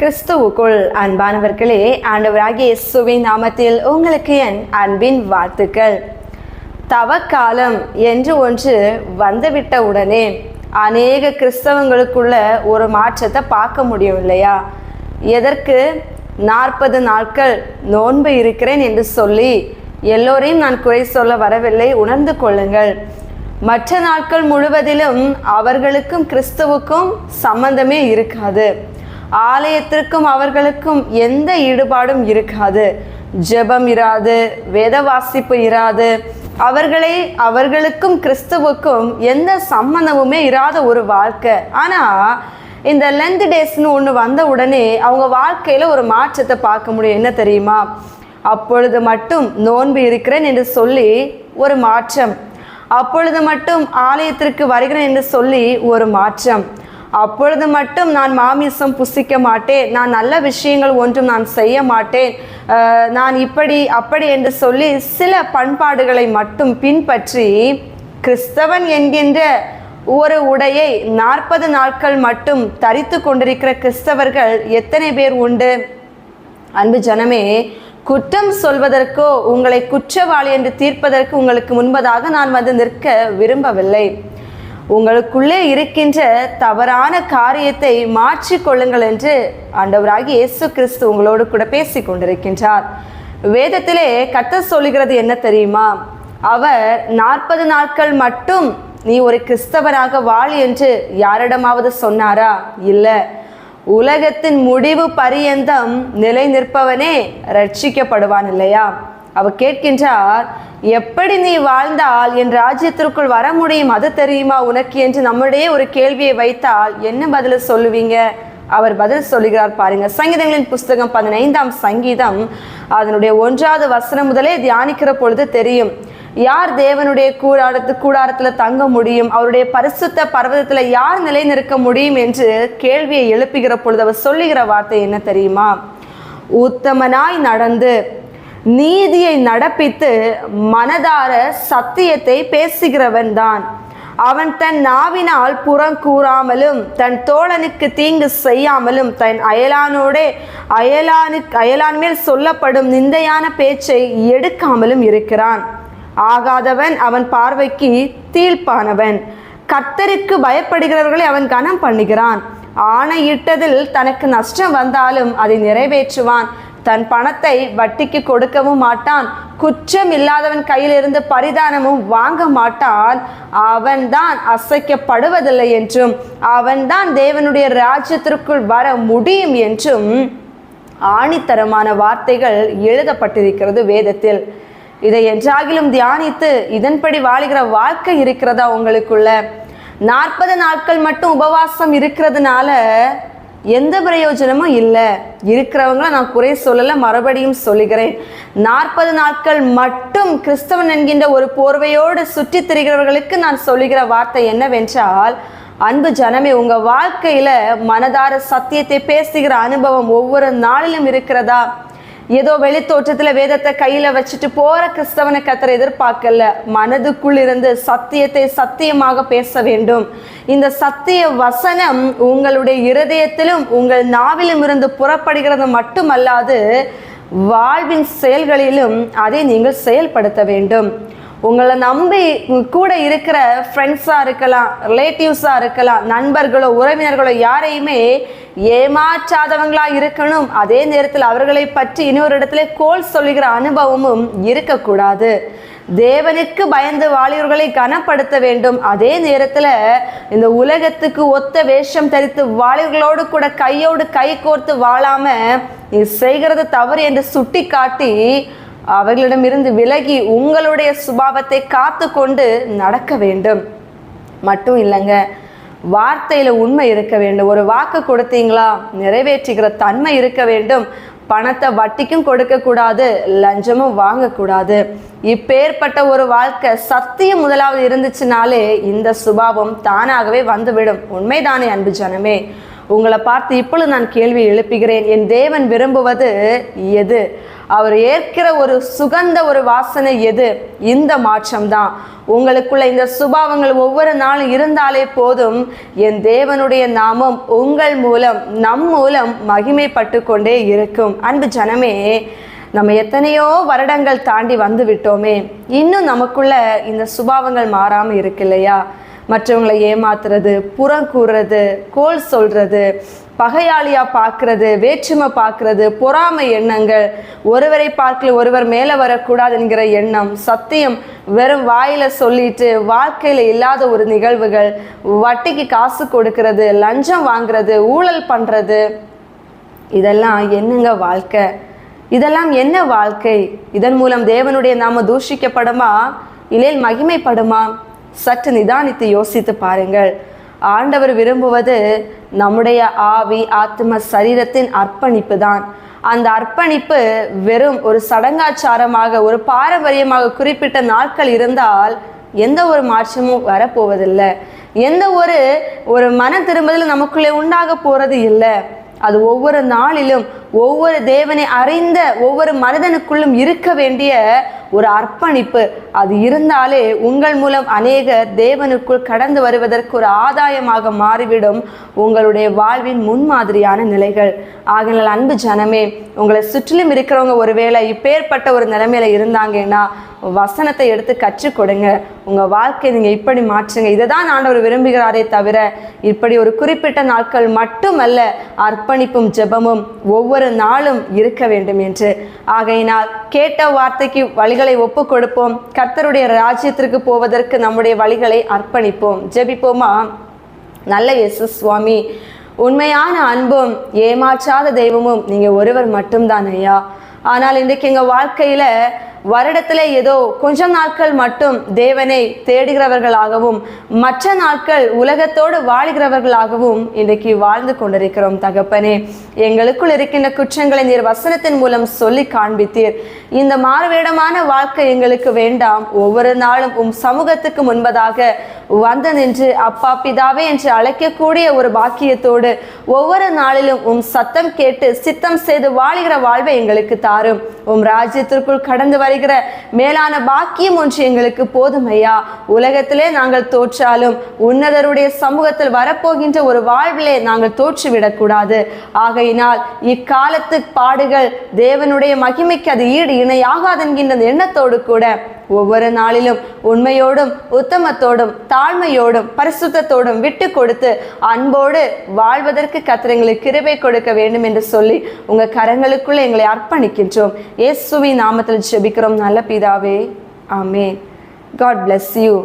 கிறிஸ்துவுக்குள் அன்பானவர்களே ஆண்டவராகிய இயேசுவின் நாமத்தில் உங்களுக்கு என் அன்பின் வாழ்த்துக்கள். தவக்காலம் என்று ஒன்று வந்துவிட்ட உடனே அநேக கிறிஸ்தவங்களுக்குள்ள ஒரு மாற்றத்தை பார்க்க முடியும் இல்லையா? எதற்கு? நாற்பது நாட்கள் நோன்பு இருக்கிறேன் என்று சொல்லி எல்லோரையும் நான் குறை சொல்ல வரவில்லை. உணர்ந்து கொள்ளுங்கள். மற்ற நாட்கள் முழுவதிலும் அவர்களுக்கும் கிறிஸ்துவுக்கும் சம்பந்தமே இருக்காது. ஆலயத்திற்கும் அவர்களுக்கும் எந்த ஈடுபாடும் இருக்காது. ஜெபம் இராது வேத வாசிப்பு இராது. அவர்களை அவர்களுக்கும் கிறிஸ்துவுக்கும் எந்த சம்பந்தமுமே இராத ஒரு வாழ்க்கை. ஆனால் இந்த லென்த் டேஸ்னு ஒன்று வந்த உடனே அவங்க வாழ்க்கையில் ஒரு மாற்றத்தை பார்க்க முடியும். என்ன தெரியுமா? அப்பொழுது மட்டும் நோன்பு இருக்கிறேன் என்று சொல்லி ஒரு மாற்றம். அப்பொழுது மட்டும் ஆலயத்திற்கு வருகிறேன் என்று சொல்லி ஒரு மாற்றம். அப்பொழுது மட்டும் நான் மாமிசம் புசிக்க மாட்டேன். நான் நல்ல விஷயங்கள் ஒன்றும் நான் செய்ய மாட்டேன். நான் இப்படி அப்படி என்று சொல்லி சில பண்பாடுகளை மட்டும் பின்பற்றி கிறிஸ்தவன் என்கின்ற ஒரு உடையை நாற்பது நாட்கள் மட்டும் தரித்து கொண்டிருக்கிற கிறிஸ்தவர்கள் எத்தனை பேர் உண்டு? அன்பு ஜனமே குற்றம் சொல்வதற்கோ உங்களை குற்றவாளி என்று தீர்ப்பதற்கு உங்களுக்கு முன்பதாக நான் வந்து நிற்க விரும்பவில்லை. உங்களுக்குள்ளே இருக்கின்ற தவறான காரியத்தை மாற்றிக்கொள்ளுங்கள் என்று ஆண்டவராகி இயேசு கிறிஸ்து உங்களோடு கூட பேசி கொண்டிருக்கின்றார். வேதத்திலே கத்த சொல்லுகிறது என்ன தெரியுமா? அவர் நாற்பது நாட்கள் மட்டும் நீ ஒரு கிறிஸ்தவராக வாழ் என்று யாரிடமாவது சொன்னாரா? இல்லை. உலகத்தின் முடிவு பரியந்தம் நிலை நிற்பவனே ரட்சிக்கப்படுவான் இல்லையா? அவ கேட்கின்றார் எப்படி நீ வாழ்ந்தால் என் ராஜ்யத்திற்குள் வர முடியும்? அது தெரியுமா உனக்கு? என்று நம்முடைய ஒரு கேள்வியை வைத்தால் என்ன பதில் சொல்லுவீங்க? அவர் பதில் சொல்லுகிறார் பாருங்க. சங்கீதங்களின் புஸ்தகம் பதினைந்தாம் சங்கீதம் அதனுடைய ஒன்றாவது வசனம் முதலே தியானிக்கிற பொழுது தெரியும். யார் தேவனுடைய கூடாரத்து கூடாரத்தில் தங்க முடியும்? அவருடைய பரிசுத்த பர்வதத்தில் யார் நிலை நிற்க முடியும்? என்று கேள்வியை எழுப்புகிற பொழுது அவர் சொல்லுகிற வார்த்தை என்ன தெரியுமா? உத்தமனாய் நடந்து நீதியை நடப்பித்து மனதார சத்தியத்தை பேசுகிறவன் தான். அவன் தன் நாவினால் புறம் கூறாமலும் தன் தோழனுக்கு தீங்கு செய்யாமலும் தன் அயலானோடே அயலானுக்கு அயலான் மேல் சொல்லப்படும் நிந்தையான பேச்சை எடுக்காமலும் இருக்கிறான். ஆகாதவன் அவன் பார்வைக்கு தீழ்ப்பானவன். கத்தருக்கு பயப்படுகிறவர்களை அவன் கனம் பண்ணுகிறான் ஆணையிட்டதில் தனக்கு நஷ்டம் வந்தாலும் அதை நிறைவேற்றுவான். தன் பணத்தை வட்டிக்கு கொடுக்கவும் மாட்டான். குற்றம் இல்லாதவன் கையிலிருந்து பரிதானமும் வாங்க மாட்டான். அவன்தான் அசைக்கப்படுவதில்லை என்றும் அவன்தான் தேவனுடைய ராஜ்யத்திற்குள் வர முடியும் என்றும் ஆணித்தரமான வார்த்தைகள் எழுதப்பட்டிருக்கிறது வேதத்தில். இதை என்றாகிலும் தியானித்து இதன்படி வாழுகிற வாழ்க்கை இருக்கிறதா உங்களுக்குள்ள? நாற்பது நாட்கள் மட்டும் உபவாசம் இருக்கிறதுனால எந்த பிரயோஜனமும் இல்லை. இருக்கிறவங்கள நான் குறை சொல்லலை மறுபடியும் சொல்லுகிறேன். நாற்பது நாட்கள் மட்டும் கிறிஸ்தவன் என்கின்ற ஒரு போர்வையோடு சுற்றித் திரிகிறவர்களுக்கு நான் சொல்லுகிற வார்த்தை என்னவென்றால் அன்பு ஜனமே உங்கள் வாழ்க்கையில் மனதார சத்தியத்தை பேசுகிற அனுபவம் ஒவ்வொரு நாளிலும் இருக்கிறதா? ஏதோ வெளித்தோற்றத்துல வேதத்தை கையில வச்சுட்டு போற கிறிஸ்தவனை கத்தரை எதிர்பார்க்கல. மனதுக்குள் இருந்து சத்தியத்தை சத்தியமாக பேச வேண்டும். இந்த சத்திய வசனம் உங்களுடைய இருதயத்திலும் உங்கள் நாவிலும் இருந்து புறப்படுகிறது மட்டுமல்லாது வாழ்வின் செயல்களிலும் அதை நீங்கள் செயல்படுத்த வேண்டும். உங்களை நம்பி கூட இருக்கிற ஃப்ரெண்ட்ஸாக இருக்கலாம் ரிலேட்டிவ்ஸாக இருக்கலாம் நண்பர்களோ உறவினர்களோ யாரையுமே ஏமாற்றாதவங்களா இருக்கணும். அதே நேரத்தில் அவர்களை பற்றி இன்னொரு இடத்துல கோல் சொல்லுகிற அனுபவமும் இருக்கக்கூடாது. தேவனுக்கு பயந்து வாலிபர்களை கனப்படுத்த வேண்டும். அதே நேரத்தில் இந்த உலகத்துக்கு ஒத்த வேஷம் தரித்து வாலிபர்களோடு கூட கையோடு கை கோர்த்து வாழாம நீ செய்கிறது தவறு என்று சுட்டி காட்டி அவர்களிடமிருந்து விலகி உங்களுடைய சுபாவத்தை காத்து கொண்டு நடக்க வேண்டும். மட்டும் இல்லைங்க வார்த்தையில் உண்மை இருக்க வேண்டும். ஒரு வாக்கு கொடுத்தீங்களா? நிறைவேற்றுகிற தன்மை இருக்க வேண்டும். பணத்தை வட்டிக்கும் கொடுக்கக்கூடாது லஞ்சமும் வாங்கக்கூடாது. இப்பேற்பட்ட ஒரு வாழ்க்கை சத்தியம் முதலாவது இருந்துச்சுனாலே இந்த சுபாவம் தானாகவே வந்துவிடும். உண்மைதானே அன்பு ஜனமே? உங்களை பார்த்து இப்பொழுது நான் கேள்வி எழுப்புகிறேன். என் தேவன் விரும்புவது எது? அவர் ஏற்கிற ஒரு சுகந்த ஒரு வாசனை எது? இந்த மாற்றம்தான். உங்களுக்குள்ள இந்த சுபாவங்கள் ஒவ்வொரு நாளும் இருந்தாலே போதும். என் தேவனுடைய நாமம் உங்கள் மூலம் நம் மூலம் மகிமைப்பட்டு கொண்டே இருக்கும். அன்பு ஜனமே நம்ம எத்தனையோ வருடங்கள் தாண்டி வந்து விட்டோமே இன்னும் நமக்குள்ள இந்த சுபாவங்கள் மாறாமல் இருக்கு இல்லையா? மற்றவங்களை ஏமாத்துறது புறம் கூறுறது கோல் சொல்றது பகையாளியாக பார்க்கறது வேற்றுமை பார்க்கறது பொறாமை எண்ணங்கள் ஒருவரை பார்க்கல ஒருவர் மேலே வரக்கூடாது என்கிற எண்ணம் சத்தியம் வெறும் வாயில சொல்லிட்டு வாழ்க்கையில் இல்லாத ஒரு நிகழ்வுகள் வட்டிக்கு காசு கொடுக்கறது லஞ்சம் வாங்குறது ஊழல் பண்ணுறது இதெல்லாம் என்னங்க வாழ்க்கை? இதெல்லாம் என்ன வாழ்க்கை? இதன் மூலம் தேவனுடைய நாம தூஷிக்கப்படுமா? இல்லை மகிமைப்படுமா? சற்று நிதானித்து யோசித்து பாருங்கள். ஆண்டவர் விரும்புவது நம்முடைய ஆவி ஆத்ம சரீரத்தின் அர்ப்பணிப்பு தான் அந்த அர்ப்பணிப்பு வெறும் ஒரு சடங்காச்சாரமாக ஒரு பாரம்பரியமாக குறிப்பிட்ட நாட்கள் இருந்தால் எந்த ஒரு மாற்றமும் வரப்போவதில்லை. எந்த ஒரு ஒரு மன திரும்பதில் நமக்குள்ளே உண்டாக போறது இல்லை. அது ஒவ்வொரு நாளிலும் ஒவ்வொரு தேவனை அறிந்த ஒவ்வொரு மனிதனுக்குள்ளும் இருக்க வேண்டிய ஒரு அர்ப்பணிப்பு அது இருந்தாலே உங்கள் மூலம் அநேகர் தேவனுக்குள் கடந்து வருவதற்கு ஒரு ஆதாயமாக மாறிவிடும் உங்களுடைய வாழ்வின் முன்மாதிரியான நிலைகள். ஆகினால் அன்பு ஜனமே உங்களை சுற்றிலும் இருக்கிறவங்க ஒருவேளை இப்பேற்பட்ட ஒரு நிலைமையில இருந்தாங்கன்னா வசனத்தை எடுத்து கற்றுக் கொடுங்க. உங்க வாழ்க்கையை நீங்க இப்படி மாற்றுங்க. இதை தான் ஆண்டவர் விரும்புகிறாரே தவிர இப்படி ஒரு குறிப்பிட்ட நாட்கள் மட்டுமல்ல அர்ப்பணிப்பும் ஜெபமும் ஒவ்வொரு நாளும் இருக்க வேண்டும் என்று. ஆகையினால் கேட்ட வார்த்தைக்கு வழிகளை ஒப்பு கொடுப்போம். கர்த்தருடைய ராஜ்யத்திற்கு போவதற்கு நம்முடைய வழிகளை அர்ப்பணிப்போம். ஜெபிப்போமா? நல்ல இயேசு சுவாமி உண்மையான அன்பும் ஏமாற்றாத தெய்வமும் நீங்கள் ஒருவர் மட்டும்தான் ஐயா. ஆனால் இன்றைக்கு எங்கள் வாழ்க்கையில் வருடத்தில் ஏதோ கொஞ்ச நாட்கள் மட்டும் தேவனை தேடுகிறவர்களாகவும் மற்ற நாட்கள் உலகத்தோடு வாழ்கிறவர்களாகவும் இன்றைக்கு வாழ்ந்து கொண்டிருக்கிறோம் தகப்பனே. எங்களுக்குள் இருக்கின்ற குற்றங்களை நீர் வசனத்தின் மூலம் சொல்லி காண்பித்தீர். இந்த மாறுவேடமான வாழ்க்கை எங்களுக்கு வேண்டாம். ஒவ்வொரு நாளும் உம் சமூகத்துக்கு முன்பதாக வந்து நின்று அப்பா பிதாவே என்று அழைக்கக்கூடிய ஒரு பாக்கியத்தோடு ஒவ்வொரு நாளிலும் உம் சத்தம் கேட்டு சித்தம் செய்து வாழுகிற வாழ்வை எங்களுக்கு தாரும். உம் ராஜ்யத்திற்குள் கடந்து வரை வருகிற மேலான பாக்கியம் ஒன்று எங்களுக்கு போதும் ஐயா. உலகத்திலே நாங்கள் தோற்றாலும் உன்னதருடைய சமூகத்தில் வரப்போகின்ற ஒரு வாழ்விலே நாங்கள் தோற்றுவிடக்கூடாது. ஆகையினால் இக்காலத்து பாடுகள் தேவனுடைய மகிமைக்கு அது ஈடு இணையாகாது என்கின்ற எண்ணத்தோடு கூட ஒவ்வொரு நாளிலும் உண்மையோடும் உத்தமத்தோடும் தாழ்மையோடும் பரிசுத்தத்தோடும் விட்டு கொடுத்து அன்போடு வாழ்வதற்கு கத்திரங்களுக்கு கிருபை கொடுக்க வேண்டும் என்று சொல்லி உங்க கரங்களுக்குள்ள எங்களை அர்ப்பணிக்கின்றோம். இயேசுவின் நாமத்தில் ஜெபிக்கிறோம். நல்ல பிதாவே. ஆமே காட் பிளஸ் யூ